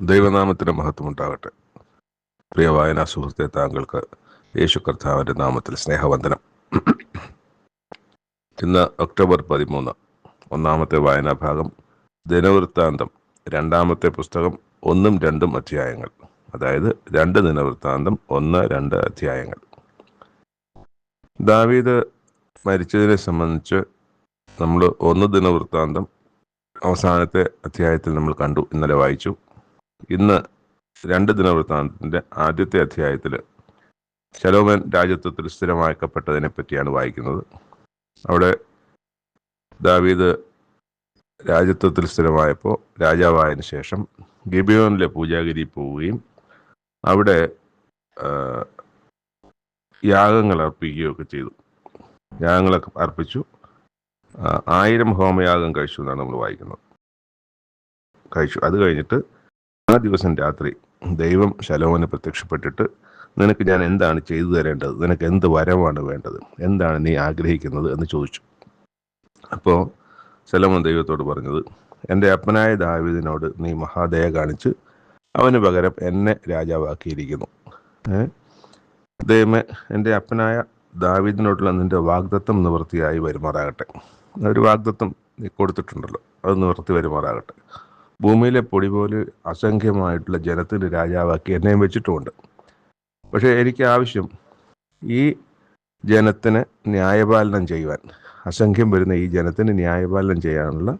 ദൈവനാമത്തിന് മഹത്വമുണ്ടാകട്ടെ. പ്രിയ വായനാ സുഹൃത്തെ താങ്കൾക്ക് യേശു കർത്താവിന്റെ നാമത്തിൽ സ്നേഹവന്ദനം. ഇന്ന് ഒക്ടോബർ പതിമൂന്ന് ഒന്നാമത്തെ വായനാ ഭാഗം ദിനവൃത്താന്തം രണ്ടാമത്തെ പുസ്തകം ഒന്നും രണ്ടും അധ്യായങ്ങൾ. അതായത് രണ്ട് ദിനവൃത്താന്തം ഒന്ന് രണ്ട് അധ്യായങ്ങൾ. ദാവീദ് മരിച്ചതിനെ സംബന്ധിച്ച് നമ്മൾ ഒന്ന് ദിനവൃത്താന്തം അവസാനത്തെ അധ്യായത്തിൽ നമ്മൾ കണ്ടു ഇന്നലെ വായിച്ചു. ഇന്ന് രണ്ട് ദിനവൃത്താന്തത്തിന്റെ ആദ്യത്തെ അധ്യായത്തിൽ ശലോമൻ രാജ്യത്വത്തിൽ സ്ഥിരമാക്കപ്പെട്ടതിനെ പറ്റിയാണ് വായിക്കുന്നത്. അവിടെ ദാവീദ് രാജ്യത്വത്തിൽ സ്ഥിരമായപ്പോൾ രാജാവായതിനു ശേഷം ഗിബിയോനിലെ പൂജാഗിരി പോവുകയും അവിടെ യാഗങ്ങൾ അർപ്പിക്കുകയൊക്കെ ചെയ്തു. യാഗങ്ങളൊക്കെ അർപ്പിച്ചു. ആയിരം ഹോമയാഗം കഴിച്ചു എന്നാണ് നമ്മൾ വായിക്കുന്നത്. കഴിച്ചു. അത് കഴിഞ്ഞിട്ട് ആ ദിവസം രാത്രി ദൈവം ശലോമന് പ്രത്യക്ഷപ്പെട്ടിട്ട് നിനക്ക് ഞാൻ എന്താണ് ചെയ്തു തരേണ്ടത്? നിനക്ക് എന്ത് വരമാണ് വേണ്ടത്? എന്താണ് നീ ആഗ്രഹിക്കുന്നത്? എന്ന് ചോദിച്ചു. അപ്പോൾ ശലോമൻ ദൈവത്തോട് പറഞ്ഞത് എന്റെ അപ്പനായ ദാവിദിനോട് നീ മഹാദയ കാണിച്ച് അവന് പകരം എന്നെ രാജാവാക്കിയിരിക്കുന്നു. ദൈവമേ എന്റെ അപ്പനായ ദാവിദിനോടുള്ള നിന്റെ വാഗ്ദത്വം നിവൃത്തിയായി വരുമാറാകട്ടെ. ഒരു വാഗ്ദത്വം നീ കൊടുത്തിട്ടുണ്ടല്ലോ. അത് നിവൃത്തി വരുമാറാകട്ടെ. ഭൂമിയിലെ പൊടി പോലെ അസംഖ്യമായിട്ടുള്ള ജനത്തിന്റെ രാജാവാക്കി എന്നെയും വെച്ചിട്ടുമുണ്ട്. പക്ഷേ എനിക്ക് ആവശ്യം ഈ ജനത്തിന് ന്യായപാലനം ചെയ്യുവാൻ അസംഖ്യം വരുന്ന ഈ ജനത്തിന് ന്യായപാലനം ചെയ്യാനുള്ള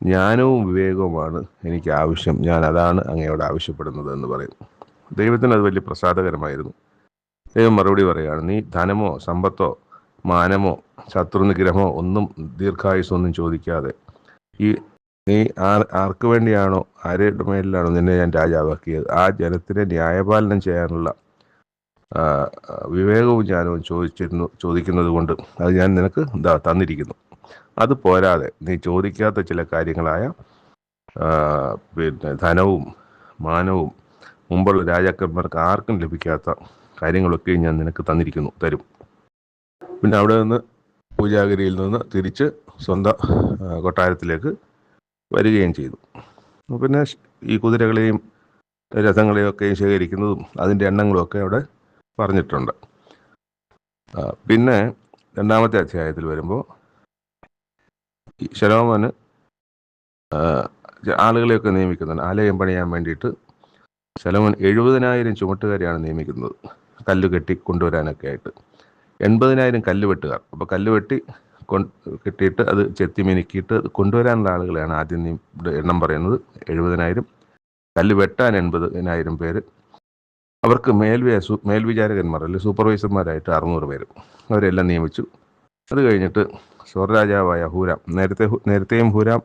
ജ്ഞാനവും വിവേകവുമാണ് എനിക്ക് ആവശ്യം. ഞാൻ അതാണ് അങ്ങയോട് ആവശ്യപ്പെടുന്നത് എന്ന് പറയുന്നു ദൈവത്തിന് അത് വലിയ പ്രസാദകരമായിരുന്നു. ദൈവം മറുപടി പറയുകയാണ് നീ ധനമോ സമ്പത്തോ മാനമോ ശത്രുനിഗ്രഹമോ ഒന്നും ദീർഘായുസൊന്നും ചോദിക്കാതെ ഈ നീ ആർ ആർക്ക് വേണ്ടിയാണോ ആരുടെ മേലിലാണോ നിന്നെ ഞാൻ രാജാവാക്കിയത്? ആ ജനത്തിനെ ന്യായപാലനം ചെയ്യാനുള്ള വിവേകവും ജ്ഞാനവും ചോദിച്ചിരുന്നു ചോദിക്കുന്നത് കൊണ്ട് അത് ഞാൻ നിനക്ക് എന്താ തന്നിരിക്കുന്നു. അത് പോരാതെ നീ ചോദിക്കാത്ത ചില കാര്യങ്ങളായ പിന്നെ ധനവും മാനവും മുമ്പുള്ള രാജാക്കന്മാർക്ക് ആർക്കും ലഭിക്കാത്ത കാര്യങ്ങളൊക്കെ ഞാൻ നിനക്ക് തന്നിരിക്കുന്നു തരും. പിന്നെ അവിടെ നിന്ന് പൂജാഗിരിയിൽ നിന്ന് തിരിച്ച് സ്വന്തം കൊട്ടാരത്തിലേക്ക് വരികയും ചെയ്തു. പിന്നെ ഈ കുതിരകളെയും രഥങ്ങളെയും ഒക്കെ ശേഖരിക്കുന്നതും അതിന്റെ എണ്ണങ്ങളും ഒക്കെ അവിടെ പറഞ്ഞിട്ടുണ്ട്. പിന്നെ രണ്ടാമത്തെ അധ്യായത്തിൽ വരുമ്പോൾ ശരോമന് ആളുകളെയൊക്കെ നിയമിക്കുന്നുണ്ട് ആലയം പണിയാൻ വേണ്ടിയിട്ട് ശലോമൻ എഴുപതിനായിരം ചുമട്ടുകാരെയാണ് നിയമിക്കുന്നത്. കല്ല് കെട്ടി കൊണ്ടുവരാനൊക്കെ ആയിട്ട്. എൺപതിനായിരം കല്ല് വെട്ടുകാർ. അപ്പോൾ കല്ല് വെട്ടി കെട്ടിയിട്ട് അത് ചെത്തി മിനുക്കിയിട്ട് കൊണ്ടുവരാനുള്ള ആളുകളെയാണ് ആദ്യം എണ്ണം പറയുന്നത്. എഴുപതിനായിരം കല്ല് വെട്ടാൻ എൺപതിനായിരം പേര്. അവർക്ക് മേൽവേ മേൽവിചാരകന്മാർ അല്ലെങ്കിൽ സൂപ്പർവൈസർമാരായിട്ട് അറുന്നൂറ് പേര്. അവരെല്ലാം നിയമിച്ചു. അത് കഴിഞ്ഞിട്ട് സ്വർരാജാവായ ഹൂരാം നേരത്തെ നേരത്തെയും ഹൂരാം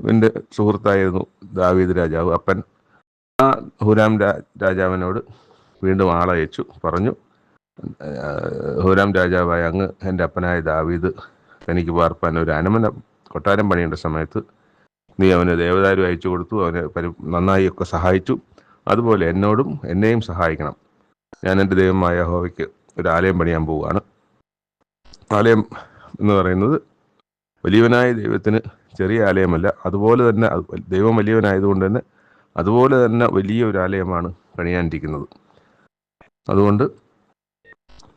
ന്റെ സുഹൃത്തായിരുന്നു ദാവീദ് രാജാവ് അപ്പൻ. ആ ഹൂരാം രാജാവിനോട് വീണ്ടും ആളയച്ചു പറഞ്ഞു ഹൂരാം രാജാവായ അങ്ങ് എന്റെ അപ്പനായ ദാവീദ് തനിക്ക് പാർപ്പാൻ ഒരു അനമന കൊട്ടാരം പണിയേണ്ട സമയത്ത് നീ അവന് ദേവദാരു അയച്ചു കൊടുത്തു അവനെ പരി നന്നായി ഒക്കെ സഹായിച്ചു. അതുപോലെ എന്നോടും എന്നെയും സഹായിക്കണം. ഞാൻ എന്റെ ദൈവമായ ഹോവയ്ക്ക് ഒരു ആലയം പണിയാൻ പോവുകയാണ്. ആലയം എന്ന് പറയുന്നത് വലിയവനായ ദൈവത്തിന് ചെറിയ ആലയമല്ല അതുപോലെ തന്നെ ദൈവം വലിയവനായതുകൊണ്ട് തന്നെ അതുപോലെ തന്നെ വലിയ ഒരു ആലയമാണ് പണിയാനിരിക്കുന്നത്. അതുകൊണ്ട്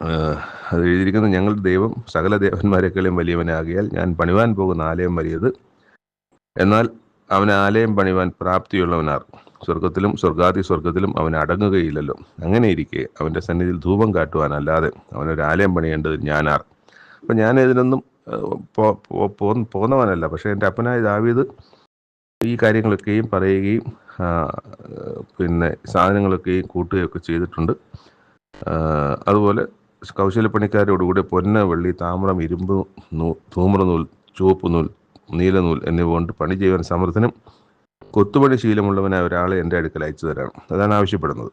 അത് എഴുതിയിരിക്കുന്നത് ഞങ്ങളുടെ ദൈവം സകല ദേവന്മാരെക്കാളും വലിയവനാകിയാൽ ഞാൻ പണിവാൻ പോകുന്ന ആലയം വലിയത് എന്നാൽ അവൻ ആലയം പണിവാൻ പ്രാപ്തിയുള്ളവനാർ. സ്വർഗത്തിലും സ്വർഗാതി സ്വർഗത്തിലും അവൻ അടങ്ങുകയില്ലല്ലോ. അങ്ങനെ ഇരിക്കെ അവന്റെ സന്നിധിയിൽ ധൂപം കാട്ടുവാനല്ലാതെ അവനൊരു ആലയം പണിയേണ്ടത് ഞാനാർ. അപ്പം ഞാൻ ഇതിനൊന്നും പോന്നവനല്ല. പക്ഷേ എന്റെ അപ്പനായ ദാവീദ് ഈ കാര്യങ്ങളൊക്കെയും പറയുകയും പിന്നെ സാധനങ്ങളൊക്കെയും കൂട്ടുകയൊക്കെ ചെയ്തിട്ടുണ്ട്. അതുപോലെ കൗശലപ്പണിക്കാരോടുകൂടി പൊന്ന വെള്ളി താമ്രം ഇരുമ്പ് നൂ ധൂമ്രനൂൽ ചുവപ്പ് നൂൽ നീലനൂൽ എന്നിവ കൊണ്ട് പണി ചെയ്യുവാൻ സമർത്ഥനും കൊത്തുപണി ശീലമുള്ളവനായ ഒരാളെ എന്റെ അടുക്കൽ അയച്ചു തരാം. അതാണ് ആവശ്യപ്പെടുന്നത്.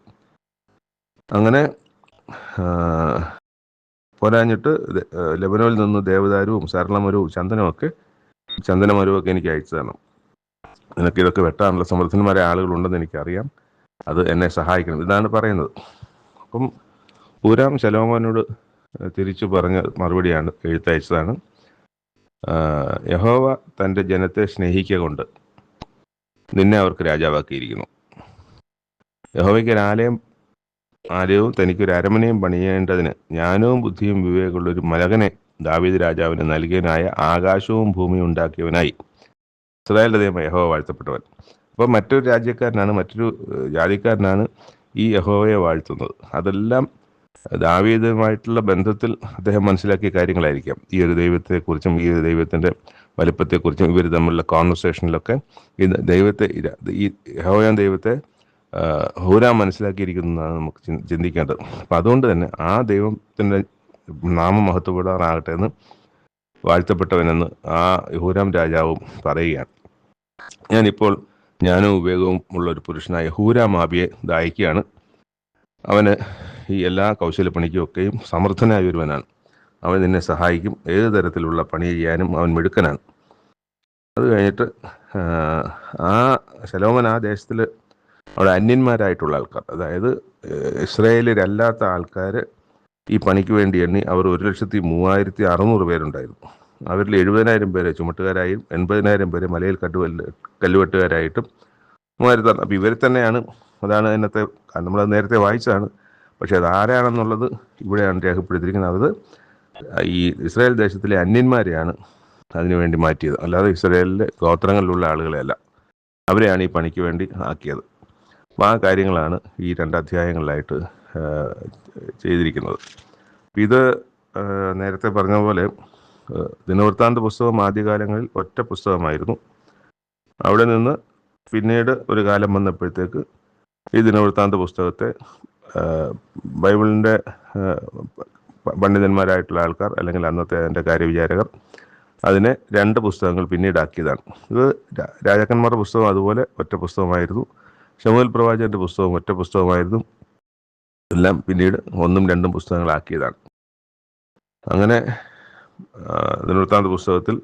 അങ്ങനെ പോരാഞ്ഞിട്ട് ലെബനോനിൽ നിന്ന് ദേവദാരുവും സരളമരവും ചന്ദനവും ഒക്കെ ചന്ദനമരവും ഒക്കെ എനിക്ക് അയച്ചു തരണം. നിനക്ക് ഇതൊക്കെ വെട്ടാനുള്ള സമർത്ഥന്മാരെ ആളുകളുണ്ടെന്ന് എനിക്കറിയാം. അത് എന്നെ സഹായിക്കണം. ഇതാണ് പറയുന്നത്. അപ്പം പൂരാം ശലോമോനോട് തിരിച്ചു പറഞ്ഞ മറുപടിയാണ് എഴുത്തയച്ചതാണ്. യഹോവ തന്റെ ജനത്തെ സ്നേഹിക്കുക കൊണ്ട് നിന്നെ അവർക്ക് രാജാവാക്കിയിരിക്കുന്നു. യഹോവയ്ക്ക് ഒരു ആലയം ആലയവും തനിക്കൊരു അരമനയും പണിയേണ്ടതിന് ജ്ഞാനവും ബുദ്ധിയും വിവേകമുള്ള ഒരു മലകനെ ദാവീദ് രാജാവിന് നൽകിയനായ ആകാശവും ഭൂമിയും ഉണ്ടാക്കിയവനായി. ഇസ്രായേലിന്റെ ദൈവം യഹോവ വാഴ്ത്തപ്പെട്ടവൻ. അപ്പോൾ മറ്റൊരു രാജ്യക്കാരനാണ് മറ്റൊരു ജാതിക്കാരനാണ് ഈ യഹോവയെ വാഴ്ത്തുന്നത്. അതെല്ലാം ദാവീദുമായിട്ടുള്ള ബന്ധത്തിൽ അദ്ദേഹം മനസ്സിലാക്കിയ കാര്യങ്ങളായിരിക്കാം. ഈ ഒരു ദൈവത്തെക്കുറിച്ചും ഈ ഒരു ദൈവത്തിന്റെ വലിപ്പത്തെക്കുറിച്ചും ഇവർ തമ്മിലുള്ള കോൺവെർസേഷനിലൊക്കെ ഈ ദൈവത്തെ ഈ ഹോയാൻ ദൈവത്തെ ഹോരാ മനസ്സിലാക്കിയിരിക്കുന്നു മനസ്സിലാക്കിയിരിക്കുന്നതാണ് നമുക്ക് ചിന്തിക്കേണ്ടത്. അപ്പം അതുകൊണ്ട് തന്നെ ആ ദൈവത്തിന്റെ നാമം മഹത്വപ്പെടാറാകട്ടെ എന്ന് വാഴ്ത്തപ്പെട്ടവനെന്ന് ആ ഹൂരാം രാജാവും പറയുകയാണ്. ഞാനിപ്പോൾ ജ്ഞാനവും ഉപയോഗവും ഉള്ള ഒരു പുരുഷനായ ഹൂരാമാബിയെ ദായിക്കുകയാണ് അവന് ഈ എല്ലാ കൗശലപ്പണിക്കുമൊക്കെയും സമർത്ഥനായ ഒരുവനാണ്. അവൻ നിന്നെ സഹായിക്കും. ഏത് തരത്തിലുള്ള പണി ചെയ്യാനും അവൻ മിടുക്കനാണ്. അത് കഴിഞ്ഞിട്ട് ആ, ശലോമൻ ആ ദേശത്തിൽ അവിടെ അന്യന്മാരായിട്ടുള്ള ആൾക്കാർ. അതായത് ഇസ്രായേലിലല്ലാത്ത ആൾക്കാർ ഈ പണിക്ക് വേണ്ടി എണ്ണി അവർ ഒരു ലക്ഷത്തി മൂവായിരത്തി അറുന്നൂറ് പേരുണ്ടായിരുന്നു. അവരിൽ എഴുപതിനായിരം പേരെ ചുമട്ടുകാരായും എൺപതിനായിരം പേരെ മലയിൽ കല്ലുവല്ല കല്ലുവെട്ടുകാരായിട്ടും മൂവായിരത്തി അപ്പോൾ ഇവരെ തന്നെയാണ് അതാണ് ഇന്നത്തെ നമ്മൾ നേരത്തെ വായിച്ചതാണ്. പക്ഷേ അത് ആരാണെന്നുള്ളത് ഇവിടെയാണ് രേഖപ്പെടുത്തിയിരിക്കുന്നത്. അത് ഈ ഇസ്രായേൽ ദേശത്തിലെ അന്യന്മാരെയാണ് അതിനുവേണ്ടി മാറ്റിയത്. അല്ലാതെ ഇസ്രായേലിലെ ഗോത്രങ്ങളിലുള്ള ആളുകളെയല്ല അവരെയാണ് ഈ പണിക്ക് വേണ്ടി ആക്കിയത്. അപ്പോൾ ആ കാര്യങ്ങളാണ് ഈ രണ്ട് അധ്യായങ്ങളിലായിട്ട് ചെയ്തിരിക്കുന്നത്. ഇത് നേരത്തെ പറഞ്ഞ പോലെ ദിനവൃത്താന്ത പുസ്തകം ആദ്യകാലങ്ങളിൽ ഒറ്റ പുസ്തകമായിരുന്നു. അവിടെ നിന്ന് പിന്നീട് ഒരു കാലം വന്നപ്പോഴത്തേക്ക് ഈ ദിനവൃത്താന്ത പുസ്തകത്തെ ബൈബിളിന്റെ പണ്ഡിതന്മാരായിട്ടുള്ള ആൾക്കാർ അല്ലെങ്കിൽ അന്നത്തെ അതിന്റെ കാര്യവിചാരകർ അതിനെ രണ്ട് പുസ്തകങ്ങൾ പിന്നീടാക്കിയതാണ്. ഇത് രാജാക്കന്മാരുടെ പുസ്തകം അതുപോലെ ഒറ്റ പുസ്തകമായിരുന്നു. ഷമുൽ പ്രവാചകന്റെ പുസ്തകം ഒറ്റ പുസ്തകമായിരുന്നു. എല്ലാം പിന്നീട് ഒന്നും രണ്ടും പുസ്തകങ്ങളാക്കിയതാണ്. അങ്ങനെ ദിനവൃത്താന്ത പുസ്തകത്തിൽ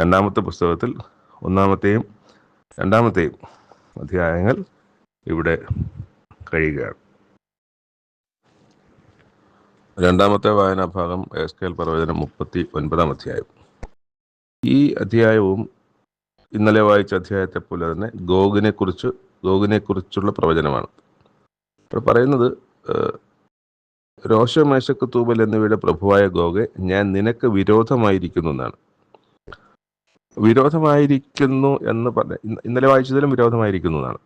രണ്ടാമത്തെ പുസ്തകത്തിൽ ഒന്നാമത്തെയും രണ്ടാമത്തെയും അധ്യായങ്ങൾ ഇവിടെ കഴിയുകയാണ്. രണ്ടാമത്തെ വായനാഭാഗം എസ് കെ എൽ പ്രവചനം മുപ്പത്തി ഒൻപതാം അധ്യായം. ഈ അധ്യായവും ഇന്നലെ വായിച്ച അധ്യായത്തെ പോലെ തന്നെ ഗോഗിനെ കുറിച്ച് ഗോഗിനെ കുറിച്ചുള്ള പ്രവചനമാണ്. അപ്പോൾ പറയുന്നത് രോഷമേശക്ക് തൂബൽ എന്നിവയുടെ പ്രഭുവായ ഗോഗെ ഞാൻ നിനക്ക് വിരോധമായിരിക്കുന്നു എന്നാണ്. വിരോധമായിരിക്കുന്നു എന്ന് പറഞ്ഞ ഇന്നലെ വായിച്ചതിലും വിരോധമായിരിക്കുന്നു എന്നാണ്.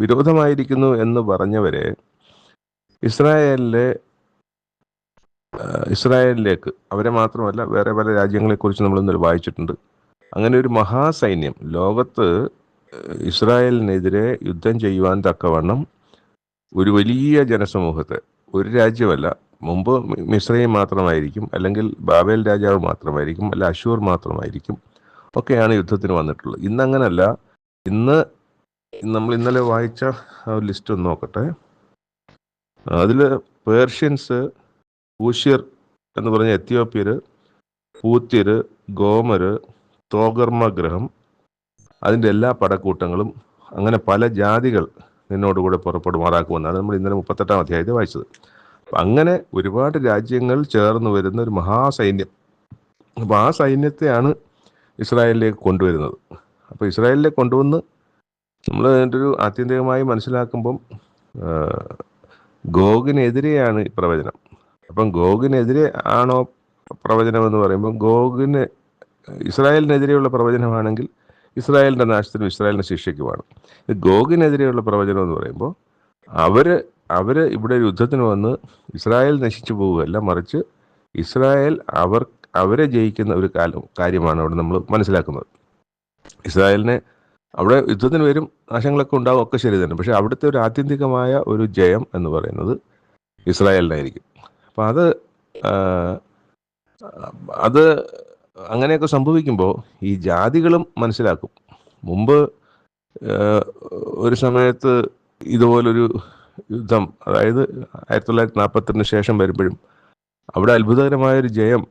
വിരോധമായിരിക്കുന്നു എന്ന് പറഞ്ഞവരെ ഇസ്രായേലിലെ ഇസ്രായേലിലേക്ക്. അവരെ മാത്രമല്ല വേറെ പല രാജ്യങ്ങളെക്കുറിച്ച് നമ്മൾ ഇന്നലെ വായിച്ചിട്ടുണ്ട്. അങ്ങനെ ഒരു മഹാസൈന്യം ലോകത്ത് ഇസ്രായേലിനെതിരെ യുദ്ധം ചെയ്യുവാൻ തക്കവണ്ണം ഒരു വലിയ ജനസമൂഹത്തെ ഒരു രാജ്യമല്ല മുമ്പ് മിശ്രയും മാത്രമായിരിക്കും അല്ലെങ്കിൽ ബാബേൽ രാജാവ് മാത്രമായിരിക്കും അല്ല അശൂർ മാത്രമായിരിക്കും ഒക്കെയാണ് യുദ്ധത്തിന് വന്നിട്ടുള്ളത്. ഇന്ന് അങ്ങനല്ല ഇന്ന് നമ്മൾ ഇന്നലെ വായിച്ച ലിസ്റ്റ് ഒന്ന് നോക്കട്ടെ. അതിൽ പേർഷ്യൻസ് ഊഷ്യർ എന്ന് പറഞ്ഞ എത്യോപ്യര് പൂത്യര് ഗോമര് തോകർമ്മ ഗ്രഹം അതിന്റെ എല്ലാ പടക്കൂട്ടങ്ങളും അങ്ങനെ പല ജാതികൾ നിന്നോടുകൂടെ പുറപ്പെടുമാറാക്കുമെന്നാണ് നമ്മൾ ഇന്നലെ മുപ്പത്തെട്ടാം അധ്യായത്തിൽ വായിച്ചത്. അങ്ങനെ ഒരുപാട് രാജ്യങ്ങൾ ചേർന്ന് വരുന്ന ഒരു മഹാസൈന്യം. അപ്പോൾ ആ സൈന്യത്തെയാണ് ഇസ്രായേലിലേക്ക് കൊണ്ടുവരുന്നത്. അപ്പോൾ ഇസ്രായേലിലേക്ക് കൊണ്ടുവന്ന് നമ്മൾ അതിന്റെ ഒരു ആത്യന്തികമായി മനസ്സിലാക്കുമ്പം ഗോഗിനെതിരെയാണ് ഈ പ്രവചനം. അപ്പം ഗോഗിനെതിരെ ആണോ പ്രവചനം എന്ന് പറയുമ്പോൾ ഗോഗിന് ഇസ്രായേലിനെതിരെയുള്ള പ്രവചനമാണെങ്കിൽ ഇസ്രായേലിന്റെ നാശത്തിനും ഇസ്രായേലിന്റെ ശിക്ഷയ്ക്കുമാണ് ഗോഗിനെതിരെയുള്ള പ്രവചനം എന്ന് പറയുമ്പോൾ അവർ അവർ ഇവിടെ യുദ്ധത്തിന് വന്ന് ഇസ്രായേൽ നശിച്ചു പോവുകയല്ല മറിച്ച് ഇസ്രായേൽ അവർ അവരെ ജയിക്കുന്ന ഒരു കാലം കാര്യമാണ് അവിടെ നമ്മൾ മനസ്സിലാക്കുന്നത്. ഇസ്രായേലിനെ അവിടെ യുദ്ധത്തിന് വരും നാശങ്ങളൊക്കെ ഉണ്ടാവും ഒക്കെ ശരി തന്നെ. പക്ഷേ അവിടുത്തെ ഒരു ആത്യന്തികമായ ഒരു ജയം എന്ന് പറയുന്നത് ഇസ്രായേലിനായിരിക്കും. അപ്പം അത് അത് അങ്ങനെയൊക്കെ സംഭവിക്കുമ്പോൾ ഈ ജാതികളും മനസ്സിലാക്കും. മുമ്പ് ഒരു സമയത്ത് ഇതുപോലൊരു യുദ്ധം അതായത് ആയിരത്തി തൊള്ളായിരത്തി നാൽപ്പത്തിരണ്ടിന് ശേഷം വരുമ്പോഴും അവിടെ അത്ഭുതകരമായൊരു ജയം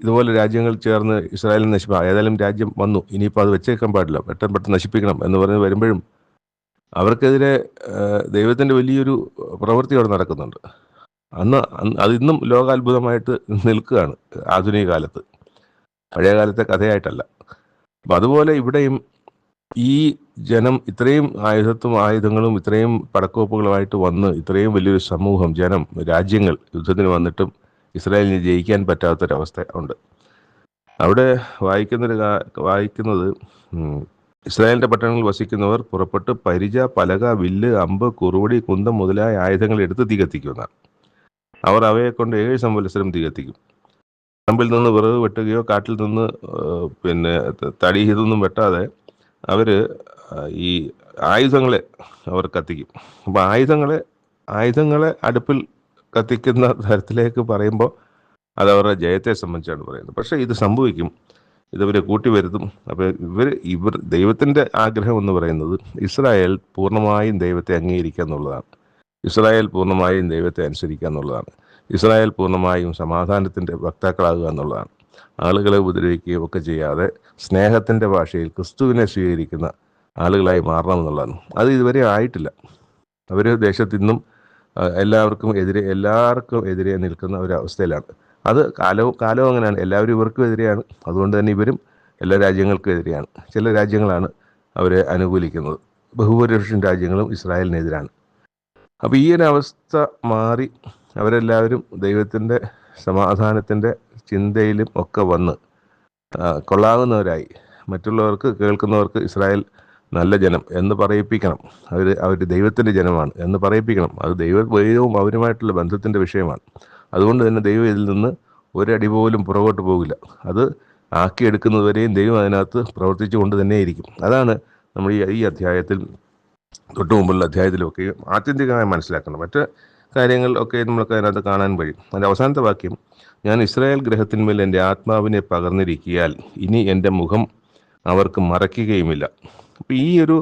ഇതുപോലെ രാജ്യങ്ങൾ ചേർന്ന് ഇസ്രായേലിനെ നശിപ്പാ ഏതായാലും രാജ്യം വന്നു. ഇനിയിപ്പോൾ അത് വെച്ചേക്കാൻ പാടില്ല. പെട്ടെന്ന് പെട്ടെന്ന് നശിപ്പിക്കണം എന്ന് പറഞ്ഞ് വരുമ്പോഴും അവർക്കെതിരെ ദൈവത്തിന്റെ വലിയൊരു പ്രവൃത്തി അവിടെ നടക്കുന്നുണ്ട്. അന്ന് അത് ഇന്നും ലോകാത്ഭുതമായിട്ട് നിൽക്കുകയാണ് ആധുനിക കാലത്ത്. പഴയ കാലത്തെ കഥയായിട്ടല്ല. അപ്പം അതുപോലെ ഇവിടെയും ഈ ജനം ഇത്രയും ആയുധത്തും ആയുധങ്ങളും ഇത്രയും പടക്കോപ്പുകളുമായിട്ട് വന്ന് ഇത്രയും വലിയൊരു സമൂഹം ജനം രാജ്യങ്ങൾ യുദ്ധത്തിന് വന്നിട്ടും ഇസ്രായേലിന് ജയിക്കാൻ പറ്റാത്തൊരവസ്ഥ ഉണ്ട്. അവിടെ വായിക്കുന്നൊരു വായിക്കുന്നത് ഇസ്രായേലിന്റെ പട്ടണങ്ങളിൽ വസിക്കുന്നവർ പുറപ്പെട്ട് പരിച പലക വില്ല് അമ്പ് കുറുവടി കുന്തം മുതലായ ആയുധങ്ങൾ എടുത്ത് തികത്തിക്കുന്നതാണ് അവർ അവയെ കൊണ്ട് ഏഴ് സംവത്സരം തികത്തിക്കും. പറമ്പിൽ നിന്ന് വിറക് വെട്ടുകയോ കാട്ടിൽ നിന്ന് പിന്നെ തടി ഇതൊന്നും വെട്ടാതെ അവർ ഈ ആയുധങ്ങളെ അവർ കത്തിക്കും. അപ്പൊ ആയുധങ്ങളെ ആയുധങ്ങളെ അടുപ്പിൽ കത്തിക്കുന്ന തരത്തിലേക്ക് പറയുമ്പോൾ അത് അവരുടെ ജയത്തെ സംബന്ധിച്ചാണ് പറയുന്നത്. പക്ഷേ ഇത് സംഭവിക്കും. ഇതവരെ കൂട്ടി വരുത്തും. അപ്പോൾ ഇവർ ഇവർ ദൈവത്തിന്റെ ആഗ്രഹം എന്ന് പറയുന്നത് ഇസ്രായേൽ പൂർണമായും ദൈവത്തെ അംഗീകരിക്കുക എന്നുള്ളതാണ്. ഇസ്രായേൽ പൂർണമായും ദൈവത്തെ അനുസരിക്കുക എന്നുള്ളതാണ്. ഇസ്രായേൽ പൂർണമായും സമാധാനത്തിന്റെ വക്താക്കളാകുക എന്നുള്ളതാണ്. ആളുകളെ ഉപദ്രവിക്കുകയും ഒക്കെ ചെയ്യാതെ സ്നേഹത്തിന്റെ ഭാഷയിൽ ക്രിസ്തുവിനെ സ്വീകരിക്കുന്ന ആളുകളായി മാറണം എന്നുള്ളതാണ്. അത് ഇതുവരെ ആയിട്ടില്ല. അവർ ദേശത്തിന്നും എല്ലാവർക്കും എതിരെ എല്ലാവർക്കും എതിരെ നിൽക്കുന്ന ഒരു അവസ്ഥയിലാണ്. അത് കാലവും കാലവും അങ്ങനെയാണ്. എല്ലാവരും ഇവർക്കും എതിരെയാണ്. അതുകൊണ്ട് തന്നെ ഇവരും എല്ലാ രാജ്യങ്ങൾക്കും എതിരെയാണ്. ചില രാജ്യങ്ങളാണ് അവരെ അനുകൂലിക്കുന്നത്. ബഹുഭൂരിപക്ഷം രാജ്യങ്ങളും ഇസ്രായേലിനെതിരാണ്. അപ്പോൾ ഈ ഒരു അവസ്ഥ മാറി അവരെല്ലാവരും ദൈവത്തിന്റെ സമാധാനത്തിന്റെ ചിന്തയിലും ഒക്കെ വന്ന് കൊള്ളാവുന്നവരായി. മറ്റുള്ളവർക്ക് കേൾക്കുന്നവർക്ക് ഇസ്രായേൽ നല്ല ജനം എന്ന് പറയിപ്പിക്കണം. അവർ അവർ ദൈവത്തിന്റെ ജനമാണ് എന്ന് പറയിപ്പിക്കണം. അത് ദൈവ ദൈവവും അവരുമായിട്ടുള്ള ബന്ധത്തിന്റെ വിഷയമാണ്. അതുകൊണ്ട് തന്നെ ദൈവം ഇതിൽ നിന്ന് ഒരടി പോലും പുറകോട്ട് പോകില്ല. അത് ആക്കിയെടുക്കുന്നതുവരെയും ദൈവം അതിനകത്ത് പ്രവർത്തിച്ചു കൊണ്ട് അതാണ് നമ്മൾ ഈ അധ്യായത്തിൽ തൊട്ട് മുമ്പുള്ള അധ്യായത്തിലൊക്കെ ആത്യന്തികമായി മനസ്സിലാക്കണം. മറ്റ് കാര്യങ്ങൾ ഒക്കെ നമുക്ക് അതിനകത്ത് കാണാൻ കഴിയും. അതിന്റെ അവസാനത്തെ വാക്യം ഞാൻ ഇസ്രായേൽ ഗ്രഹത്തിന്മേൽ എന്റെ ആത്മാവിനെ പകർന്നിരിക്കിയാൽ ഇനി എന്റെ മുഖം അവർക്ക് മറയ്ക്കുകയുമില്ല. അപ്പം ഈ ഒരു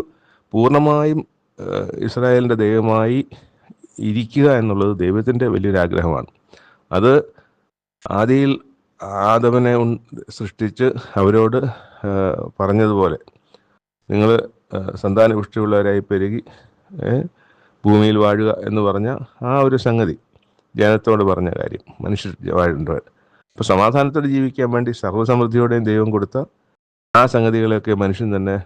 പൂർണമായും ഇസ്രായേലിന്റെ ദൈവമായി ഇരിക്കുക എന്നുള്ളത് ദൈവത്തിന്റെ വലിയൊരു ആഗ്രഹമാണ്. അത് ആദിയിൽ ആദവനെ സൃഷ്ടിച്ച് അവരോട് പറഞ്ഞതുപോലെ നിങ്ങൾ സന്താനപുഷ്ടിയുള്ളവരായി പെരുകി ഭൂമിയിൽ വാഴുക എന്ന് പറഞ്ഞ ആ ഒരു സംഗതി ജനത്തോട് പറഞ്ഞ കാര്യം. മനുഷ്യർ വാഴേണ്ടവർ അപ്പോൾ സമാധാനത്തോടെ ജീവിക്കാൻ വേണ്ടി സർവസമൃദ്ധിയോടെയും ദൈവം കൊടുത്ത ആ സംഗതികളെയൊക്കെ മനുഷ്യൻ തന്നെ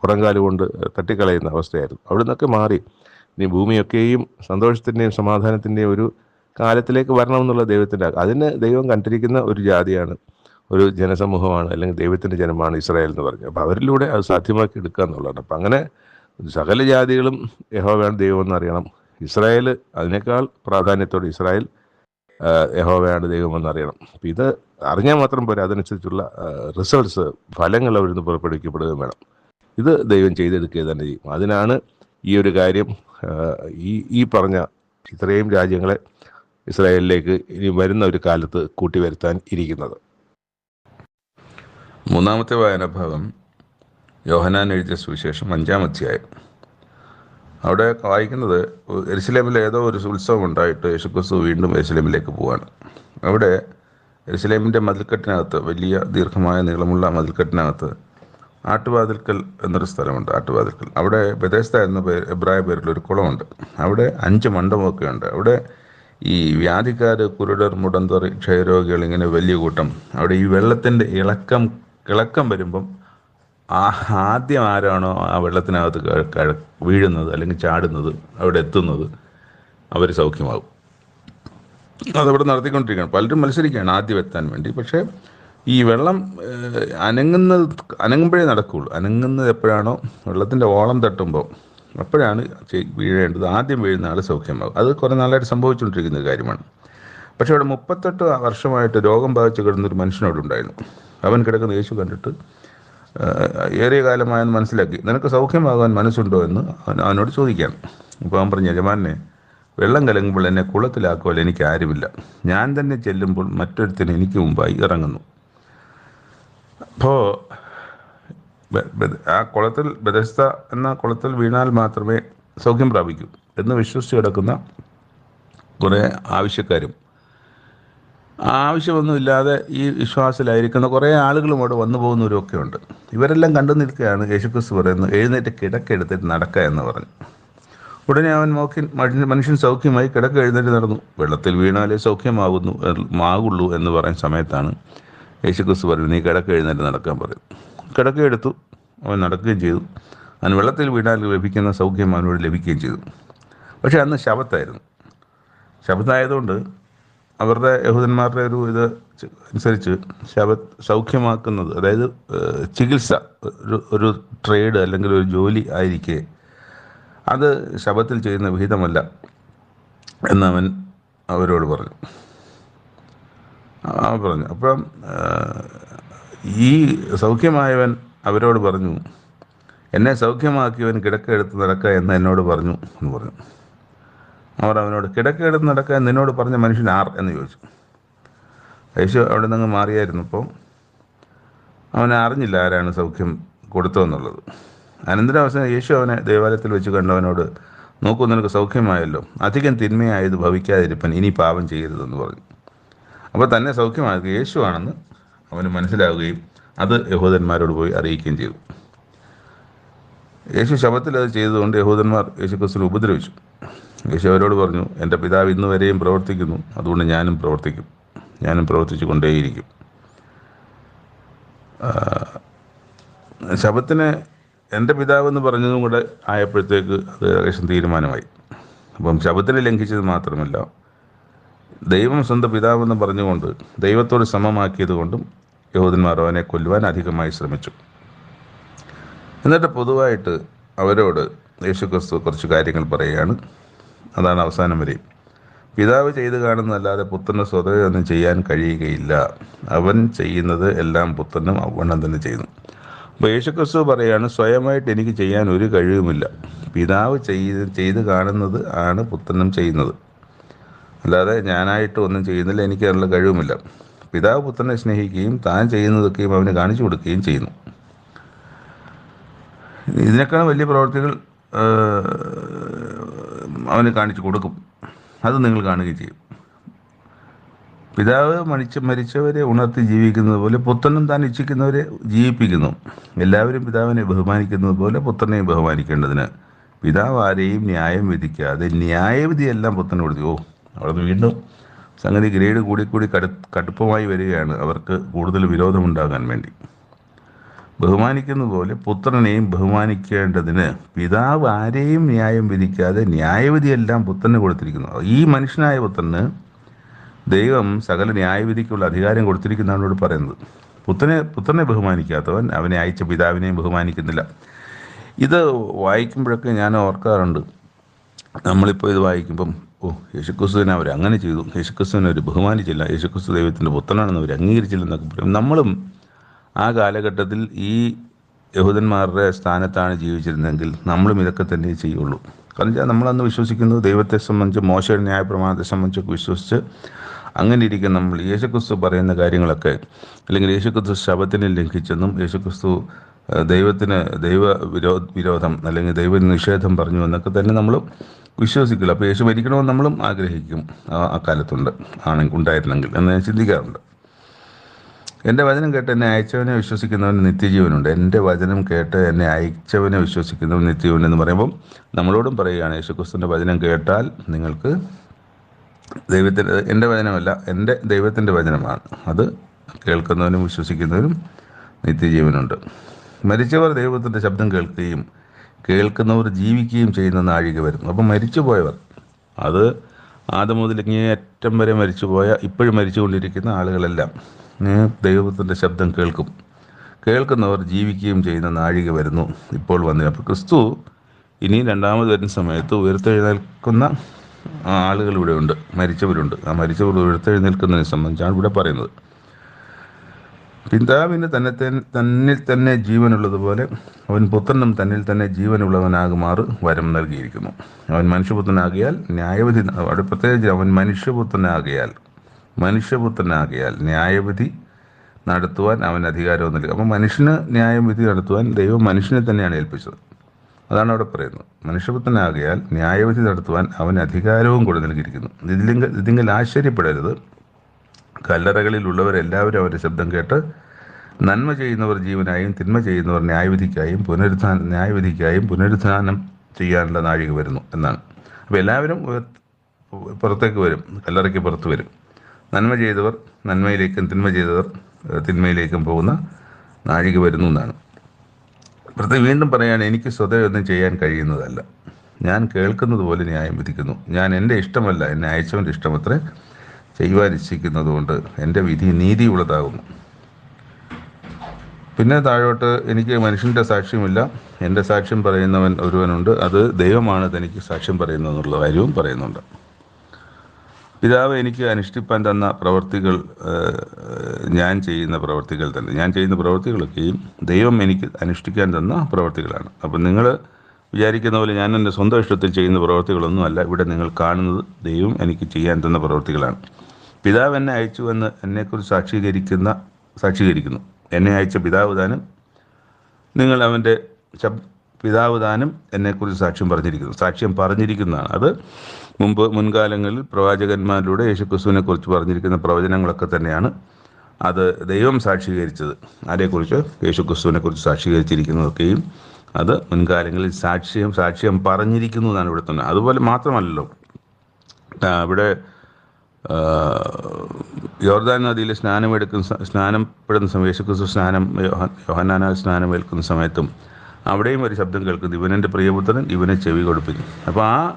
പുറംകാൽ കൊണ്ട് തട്ടിക്കളയുന്ന അവസ്ഥയായിരുന്നു. അവിടെ നിന്നൊക്കെ മാറി. ഇനി ഭൂമിയൊക്കെയും സന്തോഷത്തിന്റെയും സമാധാനത്തിന്റെയും ഒരു കാലത്തിലേക്ക് വരണമെന്നുള്ള ദൈവത്തിന്റെ അതിന് ദൈവം കണ്ടിരിക്കുന്ന ഒരു ജാതിയാണ് ഒരു ജനസമൂഹമാണ് അല്ലെങ്കിൽ ദൈവത്തിന്റെ ജനമാണ് ഇസ്രായേൽ എന്ന് പറഞ്ഞു. അപ്പോൾ അവരിലൂടെ അത് സാധ്യമാക്കി എടുക്കുക എന്നുള്ളതാണ്. അപ്പം അങ്ങനെ സകല ജാതികളും യഹോവയാണ് ദൈവം എന്നറിയണം ഇസ്രായേൽ അതിനേക്കാൾ പ്രാധാന്യത്തോടെ ഇസ്രായേൽ യഹോവയാണ് ദൈവമെന്ന് അറിയണം. അപ്പം ഇത് അറിഞ്ഞാൽ മാത്രം പോരാ. അതനുസരിച്ചുള്ള റിസൾട്ട്സ് ഫലങ്ങൾ അവരിൽ നിന്ന് പുറപ്പെടുവിക്കപ്പെടുകയും വേണം. ഇത് ദൈവം ചെയ്തെടുക്കുക തന്നെ ചെയ്യും. അതിനാണ് ഈ ഒരു കാര്യം ഈ ഈ പറഞ്ഞ ഇത്രയും രാജ്യങ്ങളെ ഇസ്രായേലിലേക്ക് ഇനി വരുന്ന ഒരു കാലത്ത് കൂട്ടിവരുത്താൻ ഇരിക്കുന്നത്. മൂന്നാമത്തെ വായനാഭാഗം യോഹനാൻ എഴുതിയ സുവിശേഷം അഞ്ചാം അധ്യായം. അവിടെ വായിക്കുന്നത് എരുസലേമിൽ ഏതോ ഒരു ഉത്സവം ഉണ്ടായിട്ട് യേശുക്രിസ്തു വീണ്ടും എരുസലേമിലേക്ക് പോവാണ്. അവിടെ എരുസലേമിന്റെ മതിൽക്കെട്ടിനകത്ത് വലിയ ദീർഘമായ നീളമുള്ള മതിൽക്കെട്ടിനകത്ത് ആട്ടുവാതിൽക്കൽ എന്നൊരു സ്ഥലമുണ്ട് ആട്ടുവാതിൽക്കൽ. അവിടെ ബദേസ്ത എന്ന പേര് എബ്രായ പേരിലൊരു കുളമുണ്ട്. അവിടെ അഞ്ച് മണ്ഡപമൊക്കെ ഉണ്ട്. അവിടെ ഈ വ്യാധിക്കാർ കുരുടർ മുടന്തർ ക്ഷയരോഗികൾ ഇങ്ങനെ വലിയ കൂട്ടം. അവിടെ ഈ വെള്ളത്തിന്റെ ഇളക്കം കിളക്കം വരുമ്പം ആ ആദ്യം ആരാണോ ആ വെള്ളത്തിനകത്ത് വീഴുന്നത് അല്ലെങ്കിൽ ചാടുന്നത് അവിടെ എത്തുന്നത് അവർ സൗഖ്യമാകും. അതവിടെ നടത്തിക്കൊണ്ടിരിക്കുകയാണ് പലരും മത്സരിക്കുകയാണ് ആദ്യം എത്താൻ വേണ്ടി. പക്ഷേ ഈ വെള്ളം അനങ്ങുന്നത് അനങ്ങുമ്പോഴേ നടക്കുകയുള്ളൂ അനങ്ങുന്നത് എപ്പോഴാണോ വെള്ളത്തിന്റെ ഓളം തട്ടുമ്പോൾ അപ്പോഴാണ് വീഴേണ്ടത്. ആദ്യം വീഴുന്ന ആൾ സൗഖ്യമാകും. അത് കുറേ നാളായിട്ട് സംഭവിച്ചുകൊണ്ടിരിക്കുന്ന കാര്യമാണ്. പക്ഷേ അവിടെ മുപ്പത്തെട്ട് വർഷമായിട്ട് രോഗം ബാധിച്ച് കിടന്നൊരു മനുഷ്യനോട് ഉണ്ടായിരുന്നു. അവൻ കിടക്കുന്ന യേശു കണ്ടിട്ട് ഏറിയ കാലമായെന്ന് മനസ്സിലാക്കി നിനക്ക് സൗഖ്യമാകാൻ മനസ്സുണ്ടോ എന്ന് അവനോട് ചോദിക്കാം. അപ്പോൾ അവൻ പറഞ്ഞു യജമാനെ വെള്ളം കലങ്ങുമ്പോൾ എന്നെ കുളത്തിലാക്കുവാൻ എനിക്ക് ആരുമില്ല. ഞാൻ തന്നെ ചെല്ലുമ്പോൾ മറ്റൊരുത്തിന് എനിക്ക് മുമ്പായി ഇറങ്ങുന്നു. അപ്പോൾ ആ കുളത്തിൽ ബദസ്ത എന്ന കുളത്തിൽ വീണാൽ മാത്രമേ സൗഖ്യം പ്രാപിക്കൂ എന്ന് വിശ്വസിച്ച് കിടക്കുന്ന കുറേ ആവശ്യക്കാരും ആവശ്യമൊന്നുമില്ലാതെ ഈ വിശ്വാസത്തിലായിരിക്കുന്ന കുറേ ആളുകളും അവിടെ വന്നു പോകുന്നവരൊക്കെ ഉണ്ട്. ഇവരെല്ലാം കണ്ടു നിൽക്കുകയാണ് യേശുക്രിസ്തു പറയുന്നത് എഴുന്നേറ്റ് കിടക്കെടുത്തിട്ട് നടക്കുക എന്ന് പറഞ്ഞു. ഉടനെ അവൻ മോക്കിൻ മനുഷ്യൻ- സൗഖ്യമായി കിടക്ക എഴുന്നേറ്റ് നടന്നു. വെള്ളത്തിൽ വീണാലേ സൗഖ്യമാകുന്നു മാകുള്ളൂ എന്ന് പറയുന്ന സമയത്താണ് യേശുക്രിസ്തു പറഞ്ഞു നീ കിടക്ക എഴുന്നേറ്റ് നടക്കാൻ പറയും. കിടക്ക എടുത്തു അവൻ നടക്കുകയും ചെയ്തു. അവൻ വെള്ളത്തിൽ വീണാൽ ലഭിക്കുന്ന സൗഖ്യം അവനോട് ലഭിക്കുകയും ചെയ്തു. പക്ഷേ അന്ന് ശബത്തായിരുന്നു ശബത്തായതുകൊണ്ട് അവരുടെ യഹൂദന്മാരുടെ ഒരു ഇത് അനുസരിച്ച് ശവ സൗഖ്യമാക്കുന്നത് അതായത് ചികിത്സ ഒരു ഒരു ട്രേഡ് അല്ലെങ്കിൽ ഒരു ജോലി ആയിരിക്കെ അത് ശബത്തിൽ ചെയ്യുന്ന വിഹിതമല്ല എന്നവൻ അവരോട് പറഞ്ഞു. ആ പറഞ്ഞു. അപ്പം ഈ സൗഖ്യമായവൻ അവരോട് പറഞ്ഞു എന്നെ സൗഖ്യമാക്കിയവൻ കിടക്ക എടുത്ത് നടക്കുക എന്ന് എന്നോട് പറഞ്ഞു എന്ന് പറഞ്ഞു. അവർ അവനോട് കിടക്ക നടക്കാൻ നിന്നോട് പറഞ്ഞ മനുഷ്യൻ ആർ? എന്ന് ചോദിച്ചു. യേശു അവിടെ നിന്ന് മാറിയായിരുന്നു. അപ്പം അവൻ അറിഞ്ഞില്ല ആരാണ് സൗഖ്യം കൊടുത്തതെന്നുള്ളത്. അനന്തരാവസാനം യേശു അവനെ ദേവാലയത്തിൽ വെച്ച് കണ്ടവനോട് നോക്കൂ നിനക്ക് സൗഖ്യമായല്ലോ. അധികം തിന്മയായത് ഭവിക്കാതിരിപ്പൻ ഇനി പാപം ചെയ്യരുതെന്ന് പറഞ്ഞു. അപ്പോൾ തന്നെ സൗഖ്യമായത് യേശുവാണെന്ന് അവന് മനസ്സിലാവുകയും അത് യഹൂദന്മാരോട് പോയി അറിയിക്കുകയും ചെയ്തു. യേശു ശബത്തിൽ അത് ചെയ്തതുകൊണ്ട് യഹൂദന്മാർ യേശു ക്രിസ്തുവിനെ ഉപദ്രവിച്ചു. യേശു അവരോട് പറഞ്ഞു എന്റെ പിതാവ് ഇന്ന് വരെയും പ്രവർത്തിക്കുന്നു. അതുകൊണ്ട് ഞാനും പ്രവർത്തിക്കും. ഞാനും പ്രവർത്തിച്ചു കൊണ്ടേയിരിക്കും. ശബത്തിന് എന്റെ പിതാവ് എന്ന് പറഞ്ഞതും കൂടെ ആയപ്പോഴത്തേക്ക് അത് ഏകദേശം തീരുമാനമായി. അപ്പം ശബത്തിനെ ലംഘിച്ചത് മാത്രമല്ല ദൈവം സ്വന്തം പിതാവെന്ന് പറഞ്ഞുകൊണ്ട് ദൈവത്തോട് സമമാക്കിയത് കൊണ്ടും യഹൂദന്മാർ അവനെ കൊല്ലുവാൻ അധികമായി ശ്രമിച്ചു. എന്നിട്ട് പൊതുവായിട്ട് അവരോട് യേശുക്രിസ്തു കുറച്ച് കാര്യങ്ങൾ പറയുകയാണ്. അതാണ് അവസാനം വരെ. പിതാവ് ചെയ്തു കാണുന്നതല്ലാതെ പുത്രന് സ്വതവേ ഒന്നും ചെയ്യാൻ കഴിയുകയില്ല. അവൻ ചെയ്യുന്നത് എല്ലാം പുത്രനും അവണ്ണം തന്നെ ചെയ്യുന്നു. അപ്പോൾ യേശുക്രിസ്തു പറയാണ് സ്വയമായിട്ട് എനിക്ക് ചെയ്യാൻ ഒരു കഴിവുമില്ല. പിതാവ് ചെയ്ത് ചെയ്ത് കാണുന്നത് ആണ് പുത്രനും ചെയ്യുന്നത്. അല്ലാതെ ഞാനായിട്ട് ഒന്നും ചെയ്യുന്നില്ല എനിക്ക് അതിനുള്ള കഴിവുമില്ല. പിതാവ് പുത്രനെ സ്നേഹിക്കുകയും താൻ ചെയ്യുന്നതൊക്കെയും അവന് കാണിച്ചു കൊടുക്കുകയും ചെയ്യുന്നു. ഇതിനേക്കാൾ വലിയ പ്രവർത്തികൾ അവന് കാണിച്ചു കൊടുക്കും. അത് നിങ്ങൾ കാണുകയും ചെയ്യും. പിതാവ് മരിച്ച മരിച്ചവരെ ഉണർത്തി ജീവിക്കുന്നത് പോലെ പുത്രനും താൻ ഇച്ഛിക്കുന്നവരെ ജീവിപ്പിക്കുന്നു. എല്ലാവരും പിതാവിനെ ബഹുമാനിക്കുന്നത് പോലെ പുത്രനെയും ബഹുമാനിക്കേണ്ടതിന് പിതാവ് ആരെയും ന്യായം വിധിക്കാതെ ന്യായവിധിയെല്ലാം പുത്രന് കൊടുത്തു. ഓ അവിടെ വീണ്ടും സംഗതി ഗ്രേഡ് കൂടി കടു കടുപ്പമായി വരികയാണ്. അവർക്ക് കൂടുതൽ വിരോധമുണ്ടാകാൻ വേണ്ടി. ബഹുമാനിക്കുന്ന പോലെ പുത്രനെയും ബഹുമാനിക്കേണ്ടതിന് പിതാവ് ആരെയും ന്യായം വിധിക്കാതെ ന്യായവിധിയെല്ലാം പുത്രന് കൊടുത്തിരിക്കുന്നു. ഈ മനുഷ്യനായ പുത്രന് ദൈവം സകല ന്യായവിധിക്കുള്ള അധികാരം കൊടുത്തിരിക്കുന്നതാണ് ഇവിടെ പറയുന്നത്. പുത്രനെ പുത്രനെ ബഹുമാനിക്കാത്തവൻ അവനെ അയച്ച പിതാവിനെയും ബഹുമാനിക്കുന്നില്ല. ഇത് വായിക്കുമ്പോഴൊക്കെ ഞാൻ ഓർക്കാറുണ്ട്. നമ്മളിപ്പോൾ ഇത് വായിക്കുമ്പം ഓ യേശുക്രിസ്തുവിനെ അവർ അങ്ങനെ ചെയ്തു. യേശുക്രിസ്തുവിനെ അവർ ബഹുമാനിച്ചില്ല. യേശുക്രിസ്തു ദൈവത്തിന്റെ പുത്രനാണെന്ന് അവർ അംഗീകരിച്ചില്ല എന്നൊക്കെ പറയും. നമ്മളും ആ കാലഘട്ടത്തിൽ ഈ യഹൂദന്മാരുടെ സ്ഥാനത്താണ് ജീവിച്ചിരുന്നതെങ്കിൽ നമ്മളും ഇതൊക്കെ തന്നെ ചെയ്യുള്ളൂ. കാരണം വെച്ചാൽ നമ്മളന്ന് വിശ്വസിക്കുന്നത് ദൈവത്തെ സംബന്ധിച്ച് മോശയുടെ ന്യായപ്രമാണത്തെ സംബന്ധിച്ചൊക്കെ വിശ്വസിച്ച് അങ്ങനെ ഇരിക്കും നമ്മൾ യേശുക്രിസ്തു പറയുന്ന കാര്യങ്ങളൊക്കെ അല്ലെങ്കിൽ യേശുക്രിസ്തു ശബത്തിനെ ലംഘിച്ചെന്നും യേശുക്രിസ്തു ദൈവത്തിന് ദൈവ വിരോ വിരോധം അല്ലെങ്കിൽ ദൈവ നിഷേധം പറഞ്ഞു എന്നൊക്കെ തന്നെ നമ്മൾ വിശ്വസിക്കില്ല. അപ്പോൾ യേശു ഭരിക്കണമെന്ന് നമ്മളും ആഗ്രഹിക്കും ആ കാലത്തുണ്ട്. ആണെങ്കിൽ ഉണ്ടായിരുന്നെങ്കിൽ എന്ന് ഞാൻ ചിന്തിക്കാറുണ്ട്. എന്റെ വചനം കേട്ട് എന്നെ അയച്ചവനെ വിശ്വസിക്കുന്നവൻ നിത്യജീവനുണ്ട്. എന്റെ വചനം കേട്ട് എന്നെ അയച്ചവനെ വിശ്വസിക്കുന്നവൻ നിത്യജീവൻ എന്ന് പറയുമ്പം നമ്മളോടും പറയുകയാണ് യേശുക്രിസ്തുവിന്റെ വചനം കേട്ടാൽ നിങ്ങൾക്ക് ദൈവത്തിന്റെ എന്റെ വചനമല്ല എന്റെ ദൈവത്തിന്റെ വചനമാണ്. അത് കേൾക്കുന്നവനും വിശ്വസിക്കുന്നവനും നിത്യജീവനുണ്ട്. മരിച്ചവർ ദൈവത്തിന്റെ ശബ്ദം കേൾക്കുകയും കേൾക്കുന്നവർ ജീവിക്കുകയും ചെയ്യുന്ന നാഴിക വരുന്നു. അപ്പം മരിച്ചുപോയവർ അത് ആദ്യം മുതൽ ഇങ്ങേയറ്റം വരെ മരിച്ചുപോയ ഇപ്പോഴും മരിച്ചുകൊണ്ടിരിക്കുന്ന ആളുകളെല്ലാം ദൈവത്തിന്റെ ശബ്ദം കേൾക്കും. കേൾക്കുന്നവർ ജീവിക്കുകയും ചെയ്യുന്ന നാഴിക വരുന്നു. ഇപ്പോൾ വന്നില്ല. അപ്പോൾ ക്രിസ്തു ഇനി രണ്ടാമത് വരുന്ന സമയത്ത് ഉയർത്തെഴുന്നേൽക്കുന്ന ആളുകൾ ഇവിടെ ഉണ്ട്. മരിച്ചവരുണ്ട്. ആ മരിച്ചവർ ഉയർത്തെഴുന്നേൽക്കുന്നതിനെ സംബന്ധിച്ചാണ് ഇവിടെ പറയുന്നത്. പിതാവിന് തന്നെ തന്നിൽ തന്നെ ജീവനുള്ളതുപോലെ അവൻ പുത്രനും തന്നിൽ തന്നെ ജീവനുള്ളവനാകുമാറ് വരം നൽകിയിരിക്കുന്നു. അവൻ മനുഷ്യപുത്രനാകിയാൽ ന്യായവിധി അവിടെ പ്രത്യേകിച്ച് അവൻ മനുഷ്യപുത്രനാകിയാൽ മനുഷ്യപുത്രനാകിയാൽ ന്യായവിധി നടത്തുവാൻ അവൻ അധികാരവും നൽകി അപ്പം മനുഷ്യന് ന്യായവിധി നടത്തുവാൻ ദൈവം മനുഷ്യനെ തന്നെയാണ് ഏൽപ്പിച്ചത്. അതാണ് അവിടെ പറയുന്നത്. മനുഷ്യപുത്രനാകിയാൽ ന്യായവിധി നടത്തുവാൻ അവൻ അധികാരവും കൂടെ നൽകിയിരിക്കുന്നു. ഇതിലെങ്കിൽ ഇതിങ്കിൽ ആശ്ചര്യപ്പെടരുത്. കല്ലറകളിലുള്ളവരെല്ലാവരും അവരുടെ ശബ്ദം കേട്ട് നന്മ ചെയ്യുന്നവർ ജീവനായും തിന്മ ചെയ്യുന്നവർ ന്യായവിധിക്കായും പുനരുത്ഥാന ന്യായവിധിക്കായും പുനരുത്ഥാനം ചെയ്യാനുള്ള നാഴിക വരുന്നു എന്നാണ്. അപ്പോൾ എല്ലാവരും പുറത്തേക്ക് വരും. കല്ലറയ്ക്ക് പുറത്ത് വരും. നന്മ ചെയ്തവർ നന്മയിലേക്കും തിന്മ ചെയ്തവർ തിന്മയിലേക്കും പോകുന്ന നാഴിക വരുന്നു എന്നാണ്. പ്രത്യേകം വീണ്ടും പറയാൻ എനിക്ക് സ്വതവേ ഒന്നും ചെയ്യാൻ കഴിയുന്നതല്ല. ഞാൻ കേൾക്കുന്നത് പോലെ ന്യായം വിധിക്കുന്നു. ഞാൻ എന്റെ ഇഷ്ടമല്ല എന്നെ അയച്ചവന്റെ ഇഷ്ടമത്രേ ചെയ്യുവാൻ ഇച്ഛിക്കുന്നത് കൊണ്ട് എന്റെ വിധി നീതിയുള്ളതാകുന്നു പിന്നെ താഴോട്ട് എനിക്ക് മനുഷ്യന്റെ സാക്ഷ്യമില്ല. എന്റെ സാക്ഷ്യം പറയുന്നവൻ ഒരുവനുണ്ട്. അത് ദൈവമാണ് തനിക്ക് സാക്ഷ്യം പറയുന്നതെന്നുള്ള കാര്യവും പറയുന്നുണ്ട്. പിതാവ് എനിക്ക് അനുഷ്ഠിപ്പാൻ തന്ന പ്രവർത്തികൾ ഞാൻ ചെയ്യുന്ന പ്രവർത്തികൾ തന്നെ. ഞാൻ ചെയ്യുന്ന പ്രവർത്തികളൊക്കെയും ദൈവം എനിക്ക് അനുഷ്ഠിക്കാൻ തന്ന പ്രവർത്തികളാണ്. അപ്പം നിങ്ങൾ വിചാരിക്കുന്ന പോലെ ഞാൻ എന്റെ സ്വന്തം ഇഷ്ടത്തിൽ ചെയ്യുന്ന പ്രവർത്തികളൊന്നുമല്ല ഇവിടെ നിങ്ങൾ കാണുന്നത് ദൈവം എനിക്ക് ചെയ്യാൻ തന്ന പ്രവർത്തികളാണ്. പിതാവ് എന്നെ അയച്ചു എന്ന് എന്നെക്കുറിച്ച് സാക്ഷീകരിക്കുന്ന സാക്ഷീകരിക്കുന്നു. എന്നെ അയച്ച പിതാവ് താനും നിങ്ങൾ അവന്റെ ശബ് പിതാവ് താനും എന്നെക്കുറിച്ച് സാക്ഷ്യം പറഞ്ഞിരിക്കുന്നു. സാക്ഷ്യം പറഞ്ഞിരിക്കുന്നതാണ്. അത് മുമ്പ് മുൻകാലങ്ങളിൽ പ്രവാചകന്മാരിലൂടെ യേശുക്രിസ്തുവിനെ കുറിച്ച് പറഞ്ഞിരിക്കുന്ന പ്രവചനങ്ങളൊക്കെ തന്നെയാണ് അത് ദൈവം സാക്ഷീകരിച്ചത്. ആരെക്കുറിച്ച്? യേശുക്രിസ്തുവിനെ കുറിച്ച് സാക്ഷീകരിച്ചിരിക്കുന്നതൊക്കെയും അത് മുൻകാലങ്ങളിൽ സാക്ഷ്യം സാക്ഷ്യം പറഞ്ഞിരിക്കുന്നു എന്നാണ് ഇവിടെ തന്നെ. അതുപോലെ മാത്രമല്ലല്ലോ ഇവിടെ യോർദാൻ നദിയിൽ സ്നാനമെടുക്കുന്ന സ്നാനപ്പെടുന്ന സമയം യേശുക്രിസ്തു സ്നാനം യോഹ- സ്നാനം സ്നാനമേൽക്കുന്ന സമയത്തും അവിടെയും ഒരു ശബ്ദം കേൾക്കുന്നു. ഇവനെന്റെ പ്രിയപുത്രൻ ഇവനെ ചെവി കൊടുപ്പിക്കും അപ്പോൾ ആ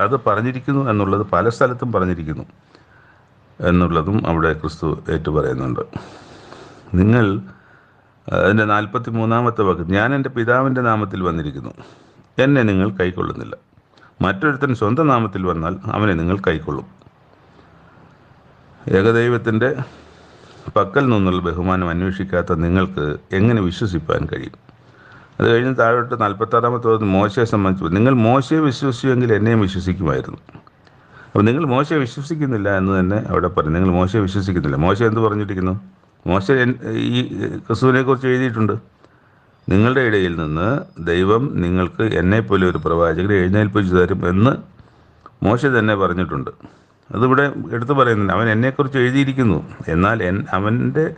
അത് പറഞ്ഞിരിക്കുന്നു എന്നുള്ളത് പല സ്ഥലത്തും പറഞ്ഞിരിക്കുന്നു എന്നുള്ളതും അവിടെ ക്രിസ്തു ഏറ്റു പറയുന്നുണ്ട് നിങ്ങൾ അതിന്റെ നാൽപ്പത്തി മൂന്നാമത്തെ വാക്ക് ഞാൻ എന്റെ പിതാവിന്റെ നാമത്തിൽ വന്നിരിക്കുന്നു. എന്നെ നിങ്ങൾ കൈക്കൊള്ളുന്നില്ല. മറ്റൊരുത്തൻ സ്വന്തം നാമത്തിൽ വന്നാൽ അവനെ നിങ്ങൾ കൈക്കൊള്ളും. ഏകദൈവത്തിന്റെ പക്കൽ നിന്നുള്ള ബഹുമാനം അന്വേഷിക്കാത്ത നിങ്ങൾക്ക് എങ്ങനെ വിശ്വസിപ്പാൻ കഴിയും? അത് കഴിഞ്ഞ് താഴോട്ട് നാൽപ്പത്താറാമത്തെ മോശയെ സംബന്ധിച്ചു നിങ്ങൾ മോശയെ വിശ്വസിച്ചുവെങ്കിൽ എന്നെയും വിശ്വസിക്കുമായിരുന്നു. അപ്പോൾ നിങ്ങൾ മോശയെ വിശ്വസിക്കുന്നില്ല എന്ന് തന്നെ അവിടെ പറഞ്ഞു. നിങ്ങൾ മോശയെ വിശ്വസിക്കുന്നില്ല. മോശ എന്ത് പറഞ്ഞിരിക്കുന്നു? മോശ ഈ ക്രിസ്തുവിനെ കുറിച്ച് എഴുതിയിട്ടുണ്ട്. നിങ്ങളുടെ ഇടയിൽ നിന്ന് ദൈവം നിങ്ങൾക്ക് എന്നെപ്പോലെ ഒരു പ്രവാചകരെ എഴുന്നേൽപ്പിച്ചു തരും എന്ന് മോശ തന്നെ പറഞ്ഞിട്ടുണ്ട്. അതിവിടെ എടുത്തു പറയുന്നില്ല അവൻ എന്നെക്കുറിച്ച് എഴുതിയിരിക്കുന്നു. എന്നാൽ എൻ അവന്റെ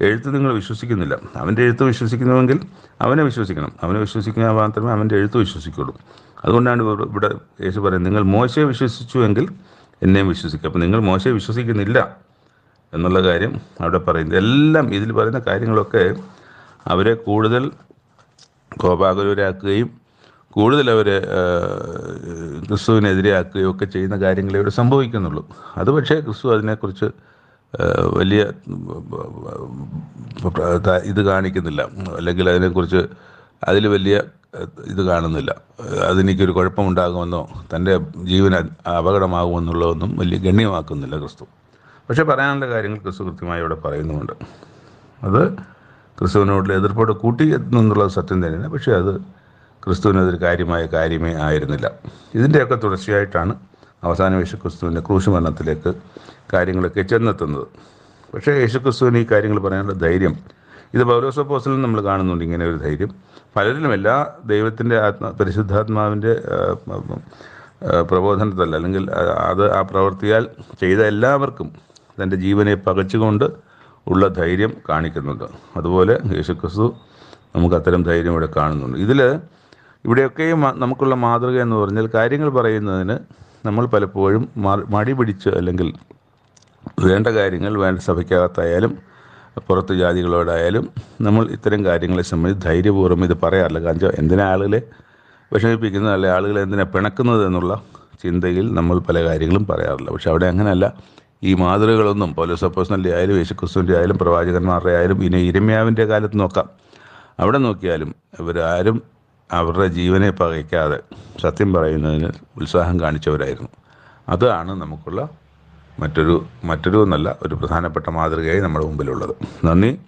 എഴുത്ത് നിങ്ങൾ വിശ്വസിക്കുന്നില്ല. അവന്റെ എഴുത്ത് വിശ്വസിക്കുന്നുവെങ്കിൽ അവനെ വിശ്വസിക്കണം. അവനെ വിശ്വസിക്കുക മാത്രമേ അവന്റെ എഴുത്ത് വിശ്വസിക്കുള്ളൂ. അതുകൊണ്ടാണ് ഇവിടെ- യേശു പറയുന്നത് നിങ്ങൾ മോശയെ വിശ്വസിച്ചുവെങ്കിൽ എന്നെയും വിശ്വസിക്കും അപ്പം നിങ്ങൾ മോശയെ വിശ്വസിക്കുന്നില്ല എന്നുള്ള കാര്യം അവിടെ പറയുന്നത്. എല്ലാം ഇതിൽ പറയുന്ന കാര്യങ്ങളൊക്കെ അവരെ കൂടുതൽ കോപാകുലരാക്കുകയും കൂടുതൽ അവരെ ക്രിസ്തുവിനെതിരെയാക്കുകയും ഒക്കെ ചെയ്യുന്ന കാര്യങ്ങളെ ഇവിടെ സംഭവിക്കുന്നുള്ളൂ. അത് പക്ഷേ ക്രിസ്തു അതിനെക്കുറിച്ച് വലിയ ഇത് കാണിക്കുന്നില്ല. അല്ലെങ്കിൽ അതിനെക്കുറിച്ച് അതിൽ വലിയ ഇത് കാണുന്നില്ല. അതെനിക്കൊരു കുഴപ്പമുണ്ടാകുമെന്നോ തന്റെ ജീവൻ അപകടമാകുമെന്നുള്ളതൊന്നും വലിയ ഗണ്യമാക്കുന്നില്ല ക്രിസ്തു. പക്ഷേ പറയാനുള്ള കാര്യങ്ങൾ ക്രിസ്തു കൃത്യമായി ഇവിടെ പറയുന്നുമുണ്ട്. അത് ക്രിസ്തുവിനോടുള്ള എതിർപ്പോടെ കൂട്ടി എന്നുള്ളത് സത്യം തന്നെയാണ്. പക്ഷേ അത് ക്രിസ്തുവിനതൊരു കാര്യമായ കാര്യമേ ആയിരുന്നില്ല. ഇതിന്റെയൊക്കെ തുടർച്ചയായിട്ടാണ് അവസാന യേശു ക്രിസ്തുവിന്റെ ക്രൂശ് മരണത്തിലേക്ക് കാര്യങ്ങളൊക്കെ ചെന്നെത്തുന്നത്. പക്ഷേ യേശു ക്രിസ്തുവിന് ഈ കാര്യങ്ങൾ പറയാനുള്ള ധൈര്യം ഇത് പൗരോസപ്പോസിലും നമ്മൾ കാണുന്നുണ്ട് ഇങ്ങനെ ഒരു ധൈര്യം. പലരിലും എല്ലാ ദൈവത്തിന്റെ ആത്മ പരിശുദ്ധാത്മാവിന്റെ പ്രബോധനത്തല്ല അല്ലെങ്കിൽ അത് ആ പ്രവൃത്തിയാൽ ചെയ്ത എല്ലാവർക്കും തന്റെ ജീവനെ പകച്ചുകൊണ്ട് ഉള്ള ധൈര്യം കാണിക്കുന്നുണ്ട്. അതുപോലെ യേശുക്രിസ്തു നമുക്ക് അത്തരം ധൈര്യം ഇവിടെ കാണുന്നുണ്ട്. ഇതിൽ ഇവിടെയൊക്കെയും നമുക്കുള്ള മാതൃക എന്ന് പറഞ്ഞാൽ കാര്യങ്ങൾ പറയുന്നതിന് നമ്മൾ പലപ്പോഴും മടി പിടിച്ച് അല്ലെങ്കിൽ വേണ്ട കാര്യങ്ങൾ വേണ്ട സഭയ്ക്കകത്തായാലും പുറത്ത് ജാതികളോടായാലും നമ്മൾ ഇത്തരം കാര്യങ്ങളെ സംബന്ധിച്ച് ധൈര്യപൂർവം ഇത് പറയാറില്ല. കാരണം എന്തിനാ ആളുകളെ വിഷമിപ്പിക്കുന്നത്? അല്ലെ ആളുകളെ എന്തിനാ പിണക്കുന്നത് എന്നുള്ള ചിന്തയിൽ നമ്മൾ പല കാര്യങ്ങളും പറയാറില്ല. പക്ഷെ അവിടെ അങ്ങനെയല്ല. ഈ മാതൃകകളൊന്നും പോലീസ് അപ്പോസിന്റെ ആയാലും യേശുക്രിസ്തുവിന്റെ ആയാലും പ്രവാചകന്മാരുടെ ആയാലും ഇനി ഇരമ്യാവിന്റെ കാലത്ത് നോക്കാം. അവിടെ നോക്കിയാലും ഇവരാരും അവരുടെ ജീവനെ പകയ്ക്കാതെ സത്യം പറയുന്നതിന് ഉത്സാഹം കാണിച്ചവരായിരുന്നു. അതാണ് നമുക്കുള്ള മറ്റൊരു മറ്റൊരു എന്നല്ല ഒരു പ്രധാനപ്പെട്ട മാതൃകയായി നമ്മുടെ മുമ്പിലുള്ളത്. നന്ദി.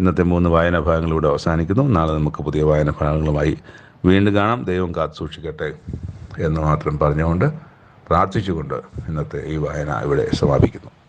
ഇന്നത്തെ മൂന്ന് വായനാ ഭാഗങ്ങളിലൂടെ അവസാനിക്കുന്നു. നാളെ നമുക്ക് പുതിയ വായനാ ഭാഗങ്ങളുമായി വീണ്ടും കാണാം. ദൈവം കാത്തു സൂക്ഷിക്കട്ടെ എന്ന് മാത്രം പറഞ്ഞുകൊണ്ട് പ്രാർത്ഥിച്ചുകൊണ്ട് ഇന്നത്തെ ഈ വായന ഇവിടെ സമാപിക്കുന്നു.